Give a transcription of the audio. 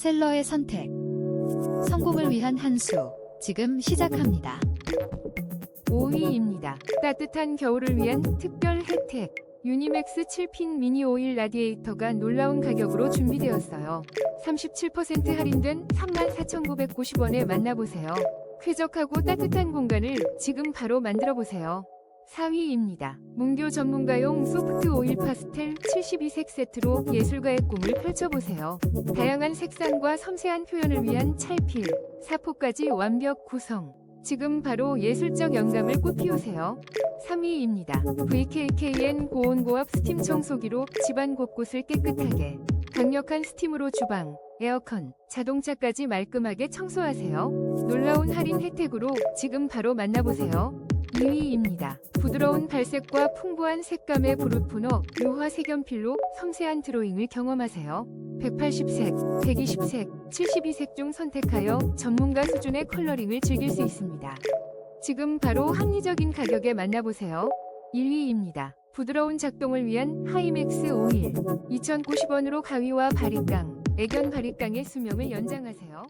셀러의 선택. 성공을 위한 한 수. 지금 시작합니다. 5위입니다. 따뜻한 겨울을 위한 특별 혜택. 유니맥스 7핀 미니 오일 라디에이터가 놀라운 가격으로 준비되었어요. 37% 할인된 34,990원에 만나보세요. 쾌적하고 따뜻한 공간을 지금 바로 만들어보세요. 4위입니다. 문교 전문가용 소프트 오일 파스텔 72색 세트로 예술가의 꿈을 펼쳐보세요. 다양한 색상과 섬세한 표현을 위한 찰필, 사포까지 완벽 구성. 지금 바로 예술적 영감을 꽃피우세요. 3위입니다. VKKN 고온고압 스팀 청소기로 집안 곳곳을 깨끗하게 강력한 스팀으로 주방, 에어컨, 자동차까지 말끔하게 청소하세요. 놀라운 할인 혜택으로 지금 바로 만나보세요. 2위입니다. 부드러운 발색과 풍부한 색감의 브루토너 유화 색연필로 섬세한 드로잉을 경험하세요. 180색, 120색, 72색 중 선택하여 전문가 수준의 컬러링을 즐길 수 있습니다. 지금 바로 합리적인 가격에 만나보세요. 1위입니다. 부드러운 작동을 위한 하이맥스 오일. 2,090원으로 가위와 바리깡, 애견 바리깡의 수명을 연장하세요.